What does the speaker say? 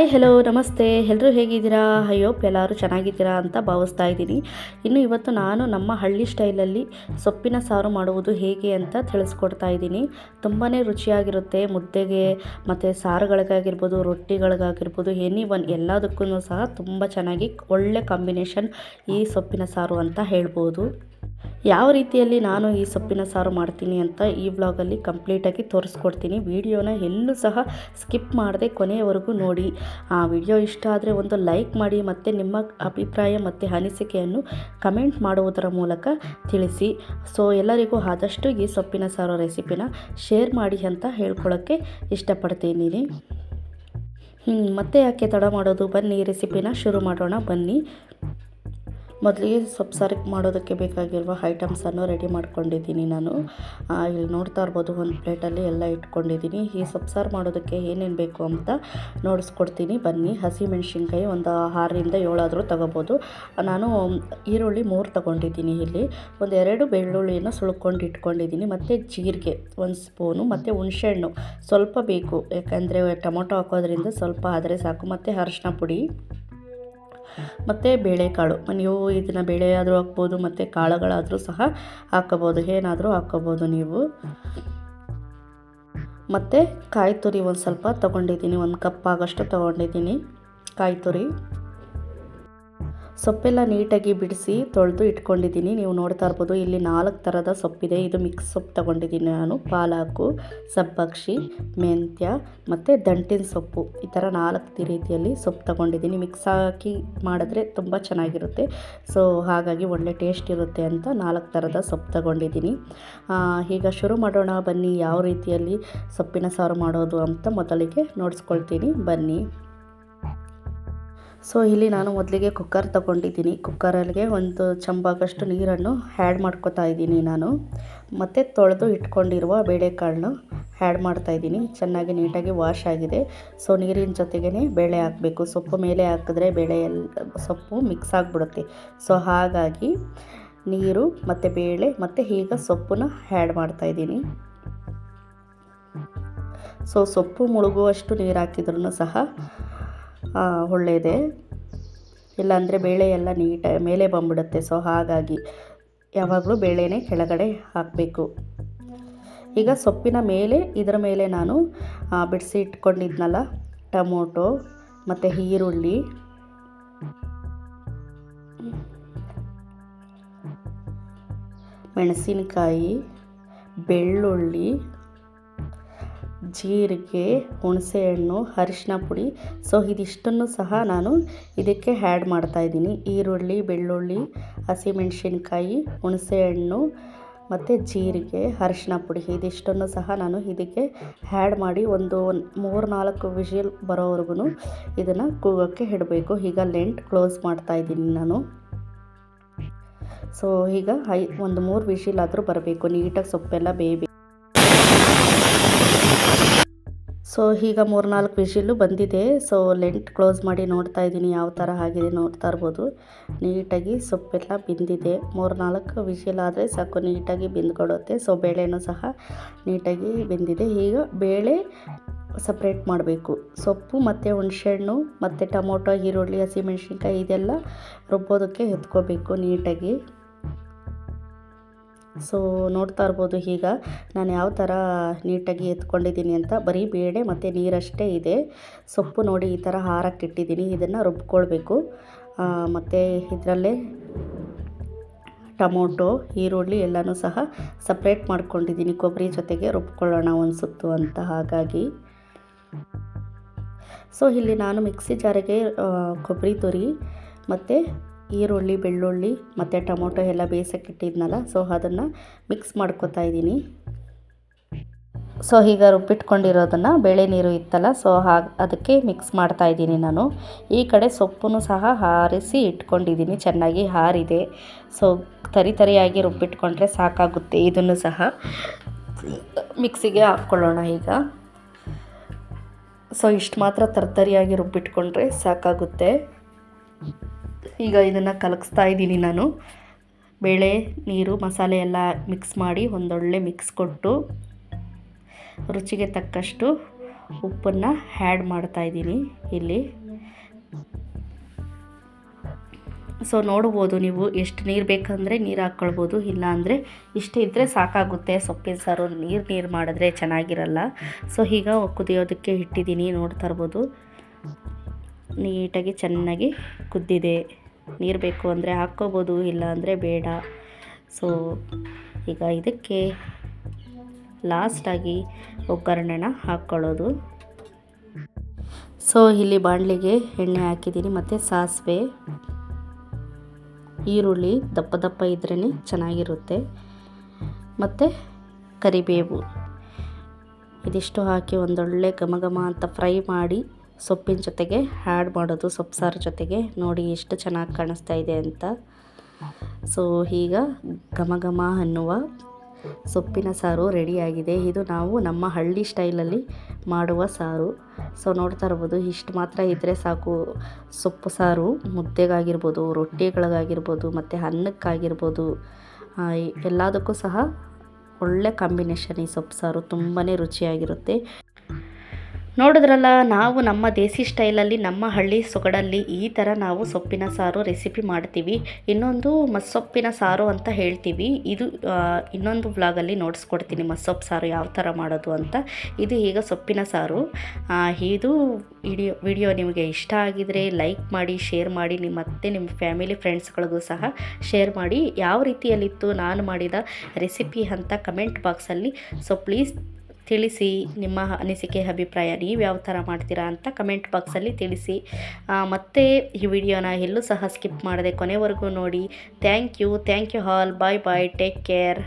Hi hello ನಮಸ್ತೆ. ಎಲ್ಲರೂ ಹೇಗಿದ್ದೀರಾ? ಅಯ್ಯೋ ಎಲ್ಲರೂ ಚೆನ್ನಾಗಿದ್ದೀರಾ ಅಂತ ಭಾವಿಸ್ತಾ ಇದ್ದೀನಿ. ಇನ್ನು ಇವತ್ತು ನಾನು ನಮ್ಮ ಹಳ್ಳಿ ಸ್ಟೈಲಲ್ಲಿ ಸೊಪ್ಪಿನ ಸಾರು ಮಾಡುವುದು ಹೇಗೆ ಅಂತ ತಿಳಿಸ್ಕೊಡ್ತಾ ಇದ್ದೀನಿ. ತುಂಬಾ ರುಚಿಯಾಗಿರುತ್ತೆ. ಮುದ್ದೆಗೆ ಮತ್ತು ಸಾರುಗಳಿಗಾಗಿರ್ಬೋದು, ರೊಟ್ಟಿಗಳಿಗಾಗಿರ್ಬೋದು ಎನಿ ಒನ್ ಎಲ್ಲದಕ್ಕೂ ಸಹ ತುಂಬ ಚೆನ್ನಾಗಿ ಒಳ್ಳೆ ಕಾಂಬಿನೇಷನ್ ಈ ಸೊಪ್ಪಿನ ಸಾರು ಅಂತ ಹೇಳ್ಬೋದು. ಯಾವ ರೀತಿಯಲ್ಲಿ ನಾನು ಈ ಸೊಪ್ಪಿನ ಸಾರು ಮಾಡ್ತೀನಿ ಅಂತ ಈ ವ್ಲಾಗಲ್ಲಿ ಕಂಪ್ಲೀಟಾಗಿ ತೋರಿಸ್ಕೊಡ್ತೀನಿ. ವಿಡಿಯೋನ ಎಲ್ಲೂ ಸಹ ಸ್ಕಿಪ್ ಮಾಡದೆ ಕೊನೆಯವರೆಗೂ ನೋಡಿ. ಆ ವಿಡಿಯೋ ಇಷ್ಟ ಆದರೆ ಒಂದು ಲೈಕ್ ಮಾಡಿ ಮತ್ತು ನಿಮ್ಮ ಅಭಿಪ್ರಾಯ ಮತ್ತು ಅನಿಸಿಕೆಯನ್ನು ಕಮೆಂಟ್ ಮಾಡುವುದರ ಮೂಲಕ ತಿಳಿಸಿ. ಸೊ, ಎಲ್ಲರಿಗೂ ಆದಷ್ಟು ಈ ಸೊಪ್ಪಿನ ಸಾರು ರೆಸಿಪಿನ ಶೇರ್ ಮಾಡಿ ಅಂತ ಹೇಳ್ಕೊಳ್ಳೋಕ್ಕೆ ಇಷ್ಟಪಡ್ತೀನಿ. ಮತ್ತೆ ಯಾಕೆ ತಡ ಮಾಡೋದು? ಬನ್ನಿ, ರೆಸಿಪಿನ ಶುರು ಮಾಡೋಣ. ಬನ್ನಿ. ಮೊದಲಿಗೆ ಸೊಪ್ಪು ಸಾರಿಗೆ ಮಾಡೋದಕ್ಕೆ ಬೇಕಾಗಿರುವ ಐಟಮ್ಸನ್ನು ರೆಡಿ ಮಾಡ್ಕೊಂಡಿದ್ದೀನಿ ನಾನು. ಇಲ್ಲಿ ನೋಡ್ತಾ ಇರ್ಬೋದು ಒಂದು ಪ್ಲೇಟಲ್ಲಿ ಎಲ್ಲ ಇಟ್ಕೊಂಡಿದ್ದೀನಿ. ಈ ಸೊಪ್ಪು ಸಾರು ಮಾಡೋದಕ್ಕೆ ಏನೇನು ಬೇಕು ಅಂತ ನೋಡಿಸ್ಕೊಡ್ತೀನಿ. ಬನ್ನಿ ಹಸಿಮೆಣಸಿನ್ಕಾಯಿ ಒಂದು ಆರರಿಂದ ಏಳಾದರೂ ತಗೋಬೋದು. ನಾನು ಈರುಳ್ಳಿ ಮೂರು ತಗೊಂಡಿದ್ದೀನಿ ಇಲ್ಲಿ. ಒಂದು ಎರಡು ಬೆಳ್ಳುಳ್ಳಿನ ಸುಳ್ಕೊಂಡು ಇಟ್ಕೊಂಡಿದ್ದೀನಿ. ಮತ್ತು ಜೀರಿಗೆ ಒಂದು ಸ್ಪೂನು ಮತ್ತು ಹುಣಸೆಹಣ್ಣು ಸ್ವಲ್ಪ ಬೇಕು. ಯಾಕಂದರೆ ಟೊಮೊಟೊ ಹಾಕೋದ್ರಿಂದ ಸ್ವಲ್ಪ ಆದರೆ ಸಾಕು. ಮತ್ತು ಅರಿಶಿನ ಪುಡಿ. ಮತ್ತು ಬೇಳೆಕಾಳು. ನೀವು ಇದನ್ನು ಬೇಳೆ ಆದರೂ ಹಾಕ್ಬೋದು, ಮತ್ತು ಕಾಳುಗಳಾದರೂ ಸಹ ಹಾಕ್ಕೋಬೋದು ಏನಾದರೂ ಹಾಕ್ಕೋಬೋದು ನೀವು. ಮತ್ತು ಕಾಯಿ ತುರಿ ಒಂದು ಸ್ವಲ್ಪ ತೊಗೊಂಡಿದ್ದೀನಿ. ಒಂದು ಕಪ್ ಆಗೋಷ್ಟು ತೊಗೊಂಡಿದ್ದೀನಿ. ಕಾಯಿ ತುರಿ. ಸೊಪ್ಪೆಲ್ಲ ನೀಟಾಗಿ ಬಿಡಿಸಿ ತೊಳೆದು ಇಟ್ಕೊಂಡಿದ್ದೀನಿ. ನೀವು ನೋಡ್ತಾ ಇರ್ಬೋದು, ಇಲ್ಲಿ ನಾಲ್ಕು ಥರದ ಸೊಪ್ಪಿದೆ. ಇದು ಮಿಕ್ಸ್ ಸೊಪ್ಪು ತೊಗೊಂಡಿದ್ದೀನಿ ನಾನು. ಪಾಲಾಕು, ಸಬ್ಬಕ್ಷಿ, ಮೆಂತ್ಯ ಮತ್ತು ದಂಟಿನ ಸೊಪ್ಪು. ಈ ಥರ ನಾಲ್ಕು ರೀತಿಯಲ್ಲಿ ಸೊಪ್ಪು ತೊಗೊಂಡಿದ್ದೀನಿ. ಮಿಕ್ಸ್ ಹಾಕಿ ಮಾಡಿದ್ರೆ ತುಂಬ ಚೆನ್ನಾಗಿರುತ್ತೆ. ಸೊ, ಹಾಗಾಗಿ ಒಳ್ಳೆ ಟೇಸ್ಟ್ ಇರುತ್ತೆ ಅಂತ ನಾಲ್ಕು ಥರದ ಸೊಪ್ಪು ತೊಗೊಂಡಿದ್ದೀನಿ. ಈಗ ಶುರು ಮಾಡೋಣ. ಬನ್ನಿ, ಯಾವ ರೀತಿಯಲ್ಲಿ ಸೊಪ್ಪಿನ ಸಾರು ಮಾಡೋದು ಅಂತ ಮೊದಲಿಗೆ ನೋಡಿಸ್ಕೊಳ್ತೀನಿ. ಬನ್ನಿ. ಸೊ ಇಲ್ಲಿ ನಾನು ಮೊದಲಿಗೆ ಕುಕ್ಕರ್ ತಗೊಂಡಿದ್ದೀನಿ. ಕುಕ್ಕರಲ್ಲಿಗೆ ಒಂದು ಚಂಬಾಗಷ್ಟು ನೀರನ್ನು ಹ್ಯಾಡ್ ಮಾಡ್ಕೋತಾ ಇದ್ದೀನಿ ನಾನು. ಮತ್ತು ತೊಳೆದು ಇಟ್ಕೊಂಡಿರುವ ಬೇಳೆಕಾಳನ್ನ ಹ್ಯಾಡ್ ಮಾಡ್ತಾ ಇದ್ದೀನಿ. ಚೆನ್ನಾಗಿ ನೀಟಾಗಿ ವಾಶ್ ಆಗಿದೆ. ಸೊ ನೀರಿನ ಜೊತೆಗೇ ಬೇಳೆ ಹಾಕಬೇಕು. ಸೊಪ್ಪು ಮೇಲೆ ಹಾಕಿದ್ರೆ ಬೇಳೆ ಸೊಪ್ಪು ಮಿಕ್ಸ್ ಆಗಿಬಿಡುತ್ತೆ. ಸೊ ಹಾಗಾಗಿ ನೀರು ಮತ್ತು ಬೇಳೆ ಮತ್ತು ಈಗ ಸೊಪ್ಪನ್ನ ಹ್ಯಾಡ್ ಮಾಡ್ತಾ ಇದ್ದೀನಿ. ಸೊ ಸೊಪ್ಪು ಮುಳುಗುವಷ್ಟು ನೀರು ಹಾಕಿದ್ರೂ ಸಹ ಒಳ್ಳೆಯದೇ ಇಲ್ಲಾಂದರೆ ಬೇಳೆ ಎಲ್ಲ ನೀಟ ಮೇಲೆ ಬಂದ್ಬಿಡುತ್ತೆ. ಸೊ ಹಾಗಾಗಿ ಯಾವಾಗಲೂ ಬೇಳೆನೇ ಕೆಳಗಡೆ ಹಾಕಬೇಕು. ಈಗ ಸೊಪ್ಪಿನ ಮೇಲೆ, ಇದರ ಮೇಲೆ ನಾನು ಬಿಡಿಸಿ ಇಟ್ಕೊಂಡಿದ್ನಲ್ಲ, ಟೊಮೊಟೊ, ಮತ್ತು ಈರುಳ್ಳಿ. ಮೆಣಸಿನಕಾಯಿ, ಬೆಳ್ಳುಳ್ಳಿ ಜೀರಿಗೆ, ಹುಣಸೆಹಣ್ಣು, ಅರಿಶಿನ ಪುಡಿ. ಸೊ ಇದಿಷ್ಟನ್ನು ಸಹ ನಾನು ಇದಕ್ಕೆ ಆ್ಯಡ್ ಮಾಡ್ತಾಯಿದ್ದೀನಿ ಈರುಳ್ಳಿ, ಬೆಳ್ಳುಳ್ಳಿ, ಹಸಿಮೆಣಸಿನ್ಕಾಯಿ, ಹುಣಸೆಹಣ್ಣು ಮತ್ತು ಜೀರಿಗೆ, ಅರಿಶಿನ ಪುಡಿ. ಇದಿಷ್ಟನ್ನು ಸಹ ನಾನು ಇದಕ್ಕೆ ಆ್ಯಡ್ ಮಾಡಿ ಒಂದು ಮೂರು ನಾಲ್ಕು ವಿಷಿಲ್ ಬರೋವರೆಗೂ ಇದನ್ನು ಕೂಗೋಕ್ಕೆ ಇಡಬೇಕು. ಈಗ ಲೆಂಟ್ ಕ್ಲೋಸ್ ಮಾಡ್ತಾಯಿದ್ದೀನಿ ನಾನು. ಸೊ ಈಗ ಐ, ಒಂದು ಮೂರು ವಿಷಿಲ್ ಆದರೂ ಬರಬೇಕು. ನೀಟಾಗಿ ಸೊಪ್ಪೆಲ್ಲ ಬೇಯಬೇಕು. ಸೊ ಈಗ ಮೂರು ನಾಲ್ಕು ವಿಷಿಲ್ಲು ಬಂದಿದೆ. ಸೊ ಲೆಂಟ್ ಕ್ಲೋಸ್ ಮಾಡಿ ನೋಡ್ತಾ ಇದ್ದೀನಿ ಯಾವ ಥರ ಆಗಿದೆ ನೋಡ್ತಾ ಇರ್ಬೋದು. ನೀಟಾಗಿ ಸೊಪ್ಪೆಲ್ಲ ಬಿಂದಿದೆ. ಮೂರು ನಾಲ್ಕು ವಿಷಿಲ್ ಆದರೆ ಸಾಕು, ನೀಟಾಗಿ ಬಿಂದ್ಕೊಡುತ್ತೆ ಸೊ ಬೇಳೆನೂ ಸಹ ನೀಟಾಗಿ ಬೆಂದಿದೆ. ಈಗ ಬೇಳೆ ಸಪ್ರೇಟ್ ಮಾಡಬೇಕು. ಸೊಪ್ಪು ಮತ್ತು ಹುಣಸೆಹಣ್ಣು ಮತ್ತು ಟೊಮೊಟೊ, ಈರುಳ್ಳಿ, ಹಸಿಮೆಣ್ಸಿನ್ಕಾಯಿ ಇದೆಲ್ಲ ರುಬ್ಬೋದಕ್ಕೆ ಎತ್ಕೋಬೇಕು ನೀಟಾಗಿ. ಸೊ ನೋಡ್ತಾ ಇರ್ಬೋದು ಈಗ. ನಾನು ಯಾವ ಥರ ನೀಟಾಗಿ ಎತ್ಕೊಂಡಿದ್ದೀನಿ ಅಂತ ಬರೀ ಬೇಳೆ ಮತ್ತು ನೀರಷ್ಟೇ ಇದೆ. ಸೊಪ್ಪು ನೋಡಿ ಈ ಥರ ಹಾರಕ್ಕೆ ಇಟ್ಟಿದ್ದೀನಿ. ಇದನ್ನು ರುಬ್ಕೊಳ್ಬೇಕು. ಮತ್ತು ಇದರಲ್ಲೇ ಟೊಮೊಟೊ, ಈರುಳ್ಳಿ ಎಲ್ಲನೂ ಸಹ ಸಪ್ರೇಟ್ ಮಾಡ್ಕೊಂಡಿದ್ದೀನಿ. ಕೊಬ್ಬರಿ ಜೊತೆಗೆ ರುಬ್ಕೊಳ್ಳೋಣ ಒಂದು ಸುತ್ತು ಅಂತ ಹಾಗಾಗಿ. ಸೊ ಇಲ್ಲಿ ನಾನು ಮಿಕ್ಸಿ ಜಾರಿಗೆ ಕೊಬ್ಬರಿ ತುರಿ ಮತ್ತು ಈರುಳ್ಳಿ, ಬೆಳ್ಳುಳ್ಳಿ ಮತ್ತು ಟೊಮೊಟೊ ಎಲ್ಲ ಬೇಯಿಸೋಕ್ಕಿಟ್ಟಿದ್ನಲ್ಲ ಸೊ ಅದನ್ನು ಮಿಕ್ಸ್ ಮಾಡ್ಕೊತಾ ಇದ್ದೀನಿ. ಸೊ ಈಗ ರುಬ್ಬಿಟ್ಕೊಂಡಿರೋದನ್ನು ಬೇಳೆ ನೀರು ಇತ್ತಲ್ಲ ಸೊ ಅದಕ್ಕೆ ಮಿಕ್ಸ್ ಮಾಡ್ತಾ ಇದ್ದೀನಿ ನಾನು. ಈ ಕಡೆ ಸೊಪ್ಪನ್ನು ಸಹ ಹಾರಿಸಿ ಇಟ್ಕೊಂಡಿದ್ದೀನಿ, ಚೆನ್ನಾಗಿ ಹಾರಿದೆ. ಸೊ ತರಿ ತರಿಯಾಗಿ ರುಬ್ಬಿಟ್ಕೊಂಡ್ರೆ ಸಾಕಾಗುತ್ತೆ ಇದನ್ನು ಸಹ. ಮಿಕ್ಸಿಗೆ ಹಾಕ್ಕೊಳ್ಳೋಣ ಈಗ. ಸೊ ಇಷ್ಟು ಮಾತ್ರ ತರ್ತರಿಯಾಗಿ ರುಬ್ಬಿಟ್ಕೊಂಡ್ರೆ ಸಾಕಾಗುತ್ತೆ. ಈಗ ಇದನ್ನು ಕಲಗಿಸ್ತಾ ಇದ್ದೀನಿ ನಾನು. ಬೇಳೆ, ನೀರು, ಮಸಾಲೆ ಎಲ್ಲ ಮಿಕ್ಸ್ ಮಾಡಿ ಒಂದೊಳ್ಳೆ ಮಿಕ್ಸ್ ಕೊಟ್ಟು ರುಚಿಗೆ ತಕ್ಕಷ್ಟು ಉಪ್ಪನ್ನು ಆ್ಯಡ್ ಮಾಡ್ತಾಯಿದ್ದೀನಿ ಇಲ್ಲಿ. ಸೊ ನೋಡ್ಬೋದು ನೀವು ಎಷ್ಟು ನೀರು ಬೇಕಂದರೆ ನೀರು ಹಾಕ್ಕೊಳ್ಬೋದು, ಇಲ್ಲ ಅಂದರೆ ಇಷ್ಟ ಇದ್ದರೆ ಸಾಕಾಗುತ್ತೆ. ಸೊಪ್ಪಿನ ಸಾರು ನೀರು ನೀರು ಮಾಡಿದ್ರೆ ಚೆನ್ನಾಗಿರಲ್ಲ. ಸೊ ಈಗ ಕುದಿಯೋದಕ್ಕೆ ಇಟ್ಟಿದ್ದೀನಿ, ನೋಡ್ತಾ ಇರ್ಬೋದು. ನೀಟಾಗಿ ಚೆನ್ನಾಗಿ ಕುದ್ದಿದೆ. ನೀರು ಬೇಕು ಅಂದರೆ ಹಾಕ್ಕೋಬೋದು, ಇಲ್ಲ ಅಂದರೆ ಬೇಡ. ಸೊ ಈಗ ಇದಕ್ಕೆ ಲಾಸ್ಟಾಗಿ ಒಗ್ಗರಣೆನ ಹಾಕ್ಕೊಳ್ಳೋದು. ಸೊ ಇಲ್ಲಿ ಬಾಣಲಿಗೆ ಎಣ್ಣೆ ಹಾಕಿದ್ದೀನಿ, ಮತ್ತು ಸಾಸಿವೆ, ಈರುಳ್ಳಿ, ದಪ್ಪ ದಪ್ಪ ಇದ್ರೇ ಚೆನ್ನಾಗಿರುತ್ತೆ. ಮತ್ತು ಕರಿಬೇವು. ಇದಿಷ್ಟು ಹಾಕಿ ಒಂದೊಳ್ಳೆ ಘಮ ಘಮ ಅಂತ ಫ್ರೈ ಮಾಡಿ ಸೊಪ್ಪಿನ ಜೊತೆಗೆ ಆ್ಯಡ್ ಮಾಡೋದು, ಸೊಪ್ಪು ಸಾರು ಜೊತೆಗೆ. ನೋಡಿ ಎಷ್ಟು ಚೆನ್ನಾಗಿ ಕಾಣಿಸ್ತಾ ಇದೆ ಅಂತ. ಸೊ ಈಗ ಘಮ ಘಮ ಅನ್ನುವ ಸೊಪ್ಪಿನ ಸಾರು ರೆಡಿಯಾಗಿದೆ ಇದು ನಾವು ನಮ್ಮ ಹಳ್ಳಿ ಸ್ಟೈಲಲ್ಲಿ ಮಾಡುವ ಸಾರು. ಸೊ ನೋಡ್ತಾ ಇರ್ಬೋದು, ಇಷ್ಟು ಮಾತ್ರ ಇದ್ದರೆ ಸಾಕು. ಸೊಪ್ಪು ಸಾರು ಮುದ್ದೆಗಾಗಿರ್ಬೋದು ರೊಟ್ಟಿಗಳಿಗಾಗಿರ್ಬೋದು ಮತ್ತು ಅನ್ನಕ್ಕಾಗಿರ್ಬೋದು ಎಲ್ಲದಕ್ಕೂ ಸಹ ಒಳ್ಳೆ ಕಾಂಬಿನೇಷನ್ ಈ ಸೊಪ್ಪು ಸಾರು. ತುಂಬಾ ರುಚಿಯಾಗಿರುತ್ತೆ. ನೋಡಿದ್ರಲ್ಲ, ನಾವು ನಮ್ಮ ದೇಸಿ ಸ್ಟೈಲಲ್ಲಿ, ನಮ್ಮ ಹಳ್ಳಿ ಸೊಗಡಲ್ಲಿ ಈ ಥರ ನಾವು ಸೊಪ್ಪಿನ ಸಾರು ರೆಸಿಪಿ ಮಾಡ್ತೀವಿ. ಇನ್ನೊಂದು ಮಸ್ಸೊಪ್ಪಿನ ಸಾರು ಅಂತ ಹೇಳ್ತೀವಿ. ಇದು ಇನ್ನೊಂದು ಬ್ಲಾಗಲ್ಲಿ ನೋಡಿಸ್ಕೊಡ್ತೀನಿ ಮಸ್ಸೊಪ್ಪು ಸಾರು ಯಾವ ಥರ ಮಾಡೋದು ಅಂತ. ಇದು ಈಗ ಸೊಪ್ಪಿನ ಸಾರು. ಇದು ವಿಡಿಯೋ ವಿಡಿಯೋ ನಿಮಗೆ ಇಷ್ಟ ಆಗಿದರೆ ಲೈಕ್ ಮಾಡಿ, ಶೇರ್ ಮಾಡಿ, ನಿಮ್ಮ ಮತ್ತೆ ನಿಮ್ಮ ಫ್ಯಾಮಿಲಿ ಫ್ರೆಂಡ್ಸ್ಗಳಿಗೂ ಸಹ ಶೇರ್ ಮಾಡಿ. ಯಾವ ರೀತಿಯಲ್ಲಿತ್ತು ನಾನು ಮಾಡಿದ ರೆಸಿಪಿ ಅಂತ ಕಮೆಂಟ್ ಬಾಕ್ಸಲ್ಲಿ. ಸೊ, ಪ್ಲೀಸ್ ತಿಳಿಸಿ ನಿಮ್ಮ ಅನಿಸಿಕೆ, ಅಭಿಪ್ರಾಯ ನೀವು ಯಾವ ಥರ ಮಾಡ್ತೀರಾ ಅಂತ ಕಮೆಂಟ್ ಬಾಕ್ಸಲ್ಲಿ ತಿಳಿಸಿ. ಮತ್ತೆ ಈ ವಿಡಿಯೋನ ಎಲ್ಲೂ ಸಹ ಸ್ಕಿಪ್ ಮಾಡದೆ ಕೊನೆವರೆಗೂ ನೋಡಿ. Thank you thank you hall bye bye take care